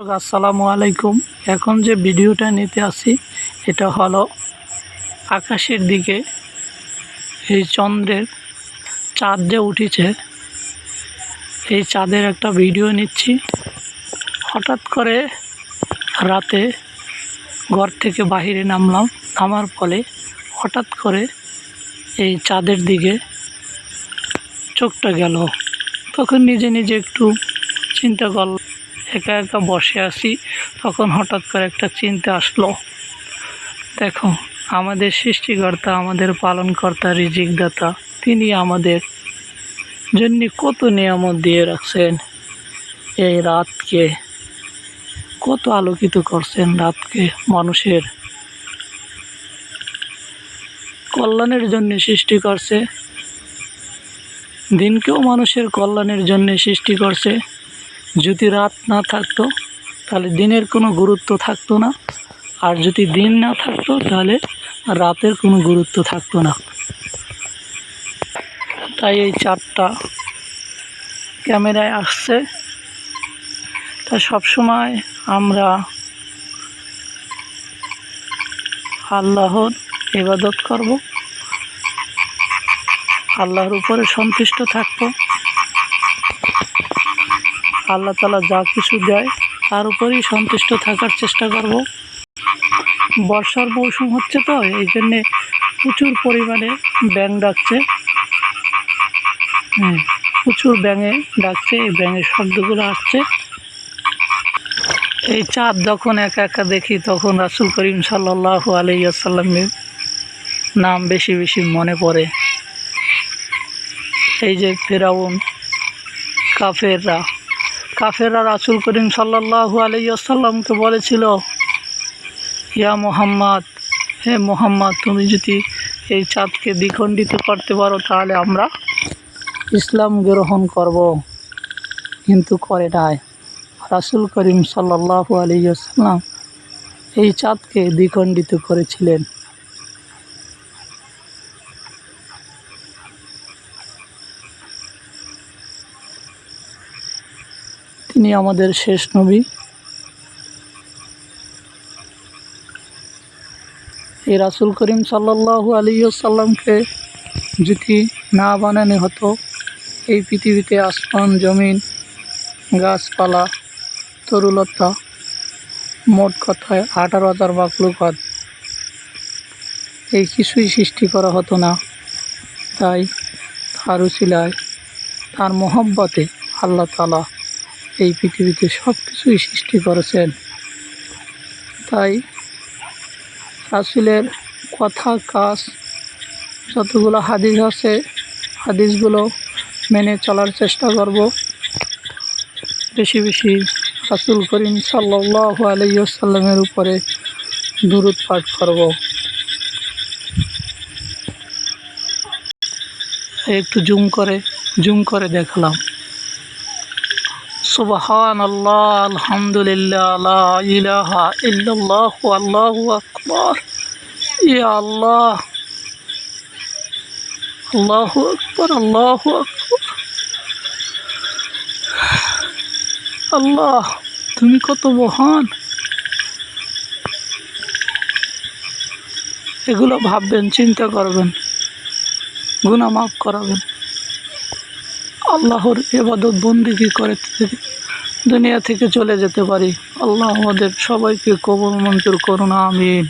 আসসালামু আলাইকুম। এখন যে ভিডিওটা নিতে আসি, এটা হলো আকাশের দিকে এই চন্দ্রের চাঁদ যে উঠেছে, এই চাঁদের একটা ভিডিও নিচ্ছি। হঠাৎ করে রাতে ঘর থেকে বাইরে নামলাম, নামার ফলে হঠাৎ করে এই চাঁদের দিকে চোখটা গেল। তখন নিজে নিজে একটু চিন্তা করলাম একা একা বসে আছি, তখন হঠাৎ করে একটা চিন্তা আসলো। দেখো, আমাদের সৃষ্টিকর্তা, আমাদের পালনকর্তা, রিজিকদাতা, তিনি আমাদের জন্য কত নিয়ামত দিয়ে রাখছেন। এই রাতকে কত আলোকিত করছেন, রাতকে মানুষের কল্যাণের জন্য সৃষ্টি করছে। দিনকেও মানুষের কল্যাণের জন্য সৃষ্টি করছে। যদি রাত না থাকতো, তাহলে দিনের কোনো গুরুত্ব থাকতো না। আর যদি দিন না থাকতো, তাহলে রাতের কোনো গুরুত্ব থাকতো না। তাই এই চারটা ক্যামেরায় আসছে। তা সবসময় আমরা আল্লাহর ইবাদত করব। আল্লাহর উপরে সন্তুষ্ট থাকব। আল্লাহ তালা যা কিছু দেয়, তার উপরেই সন্তুষ্ট থাকার চেষ্টা করব। বর্ষার মৌসুম হচ্ছে তো, এই জন্যে প্রচুর পরিমাণে ব্যাঙ ডাকছে। হুম প্রচুর ব্যাঙে ডাকছে, এই ব্যাঙের শব্দগুলো আসছে। এই চাঁদ যখন একা একা দেখি, তখন রাসুল করিম সাল্লাহ আলাইসাল্লামের নাম বেশি বেশি মনে পড়ে। এই যে ফেরাউন, কাফেররা কাফেররা রাসুল করিম সাল্লাহু আলাইসাল্লামকে বলেছিল, ইয়া মোহাম্মদ, হে মোহাম্মদ, তুমি যদি এই চাঁদকে দ্বিখণ্ডিত করতে পারো, তাহলে আমরা ইসলাম গ্রহণ করব। কিন্তু করে নাই। রাসুল করিম সাল্লাহু আলাইসাল্লাম এই চাঁদকে দ্বিখণ্ডিত করেছিলেন। তিনি আমাদের শেষ নবী। এই রাসুল করিম সাল্লাহু আলিয়াল্লামকে যদি না বানানো হতো এই পৃথিবীতে আসমান, জমিন, গাছপালা, তরুলতা, মোট কথায় আঠারো হাজার বাকলুকাত এই কিছুই সৃষ্টি করা হতো না। তাই তার তার মোহব্বতে আল্লাহ তালা এই পৃথিবীতে সব কিছুই সৃষ্টি করেছেন। তাই রাসুলের কথা, কাজ, যতগুলো হাদিস আছে, হাদিসগুলো মেনে চলার চেষ্টা করব। বেশি বেশি রাসুল করিম সাল্লাহ আলাইসাল্লামের উপরে দূরত পাঠ করব। একটু জুম করে জুম করে দেখলাম। সুবহান আল্লাহ আলহামদুলিল্লাহ ইলাহা ইল্লাল্লাহ, আল্লাহু আকবার। ইয়া আল্লাহ। আল্লাহু আকবার আল্লাহু আকবার। আল্লাহ, তুমি কত মহান। এগুলো ভাববেন, চিন্তা করবেন। গুনাহ মাফ করাবেন। আল্লাহর এবাদত বন্দিগি করে দুনিয়া থেকে চলে যেতে পারি। আল্লাহ আমাদের সবাইকে কবর মঞ্জুর করুন, আমিন।